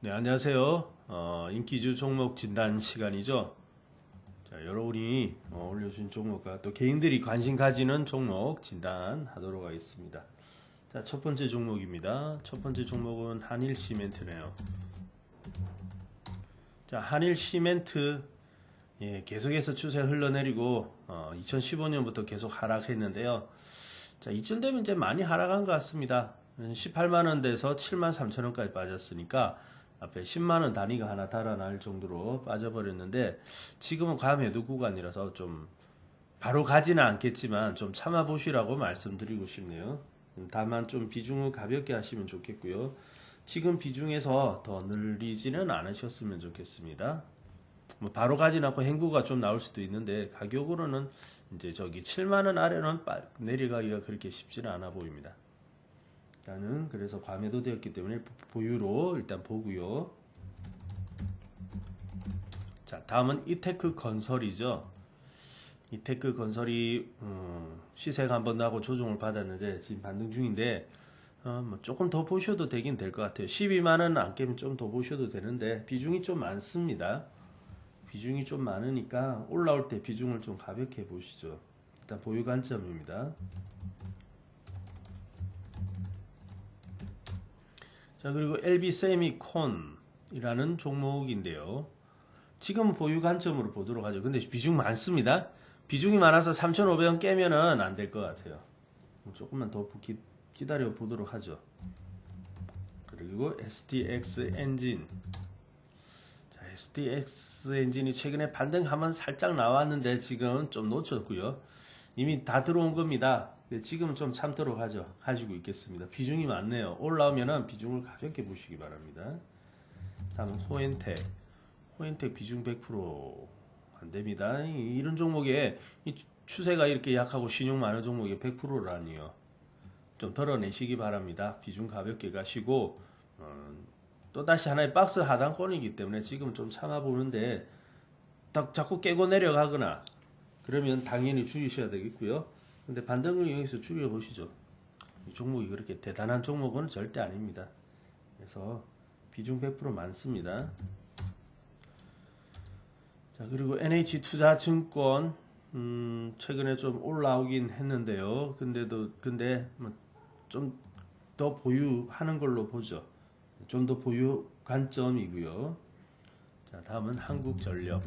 네, 안녕하세요. 어, 인기주 종목 진단 시간이죠. 자, 여러분이 어, 올려주신 종목과 또 개인들이 관심 가지는 종목 진단하도록 하겠습니다. 자, 첫 번째 종목입니다. 첫 번째 종목은 한일 시멘트네요. 자, 한일 시멘트 예, 계속해서 추세 흘러내리고 어, 2015년부터 계속 하락했는데요. 자, 이쯤 되면 이제 많이 하락한 것 같습니다. 18만 원대에서 7만 3천 원까지 빠졌으니까 앞에 10만 원 단위가 하나 달아날 정도로 빠져버렸는데 지금은 과매도 구간이라서 좀 바로 가지는 않겠지만 좀 참아 보시라고 말씀드리고 싶네요. 다만 좀 비중을 가볍게 하시면 좋겠고요. 지금 비중에서 더 늘리지는 않으셨으면 좋겠습니다. 뭐 바로 가진 않고 행보가 좀 나올 수도 있는데 가격으로는 이제 저기 7만 원 아래는 빠- 내려가기가 그렇게 쉽지는 않아 보입니다. 일단은 그래서 과매도 되었기 때문에 보유로 일단 보고요. 자, 다음은 이테크 건설이죠. 이테크 건설이 음, 시세가 한번 나고 조정을 받았는데 지금 반등 중인데 어, 뭐 조금 더 보셔도 되긴 될 것 같아요. 12만 원 안 깨면 좀 더 보셔도 되는데 비중이 좀 많습니다. 비중이 좀 많으니까 올라올 때 비중을 좀 가볍게 보시죠. 일단 보유 관점입니다. 자 그리고 LB 세미콘이라는 종목인데요. 지금 보유 관점으로 보도록 하죠. 근데 비중 많습니다. 비중이 많아서 3,500원 깨면은 안 될 것 같아요. 조금만 더 기, 기다려 보도록 하죠. 그리고 STX 엔진. 자, STX 엔진이 최근에 반등 한번 살짝 나왔는데 지금 좀 놓쳤고요. 이미 다 들어온 겁니다. 근데 지금 좀 참도록 하죠. 가지고 있겠습니다. 비중이 많네요. 올라오면은 비중을 가볍게 보시기 바랍니다. 다음은 호엔텍. 호엔텍 비중 100%안 됩니다. 이- 이런 종목에 이 추세가 이렇게 약하고 신용 많은 종목에 100%라니요. 좀 덜어내시기 바랍니다. 비중 가볍게 가시고 어, 또 다시 하나의 박스 하단권이기 때문에 지금 좀 참아보는데 딱 자꾸 깨고 내려가거나 그러면 당연히 줄이셔야 되겠고요. 근데 반등을 이용해서 줄여보시죠. 이 종목이 그렇게 대단한 종목은 절대 아닙니다. 그래서 비중 100% 많습니다. 자 그리고 NH투자증권 음, 최근에 좀 올라오긴 했는데요. 근데도 근데 뭐 좀 더 보유하는 걸로 보죠. 좀 더 보유 관점이고요. 자 다음은 한국전력.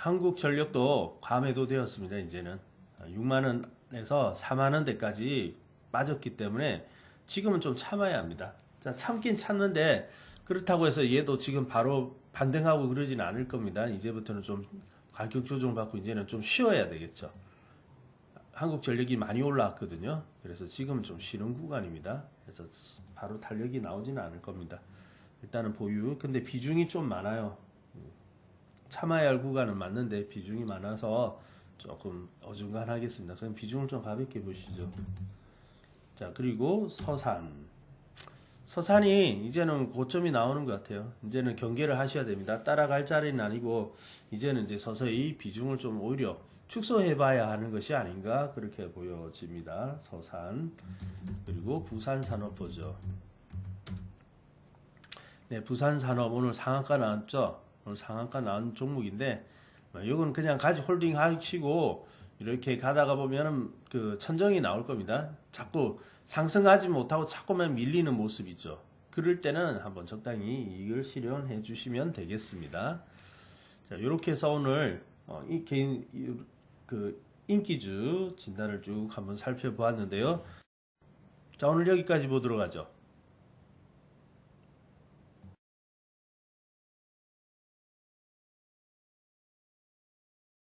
자, 한국전력도 과매도 되었습니다. 이제는 6만 원에서 4만 원대까지 빠졌기 때문에 지금은 좀 참아야 합니다. 자 참긴 참는데 그렇다고 해서 얘도 지금 바로 반등하고 그러지는 않을 겁니다. 이제부터는 좀 가격 조정 받고 이제는 좀 쉬어야 되겠죠. 한국 전력이 많이 올라왔거든요. 그래서 지금은 좀 쉬는 구간입니다. 그래서 바로 탄력이 나오지는 않을 겁니다. 일단은 보유. 근데 비중이 좀 많아요. 참아야 할 구간은 맞는데 비중이 많아서 조금 어중간하겠습니다. 그럼 비중을 좀 가볍게 보시죠. 자, 그리고 서산. 서산이 이제는 고점이 나오는 것 같아요. 이제는 경계를 하셔야 됩니다. 따라갈 자리는 아니고 이제는 이제 서서히 비중을 좀 오히려 축소해봐야 하는 것이 아닌가 그렇게 보여집니다. 서산 그리고 부산산업보죠. 네, 부산산업 오늘 상한가 나왔죠. 오늘 상한가 나온 종목인데 뭐 이건 그냥 가지 홀딩 하시고 이렇게 가다가 보면은 그 천정이 나올 겁니다. 자꾸 상승하지 못하고 자꾸만 밀리는 모습이죠. 그럴 때는 한번 적당히 이익을 실현해 주시면 되겠습니다. 자, 이렇게 해서 오늘 어, 이 개인 이- 그 인기주 진단을 쭉 한번 살펴보았는데요. 자, 오늘 여기까지 보도록 하죠.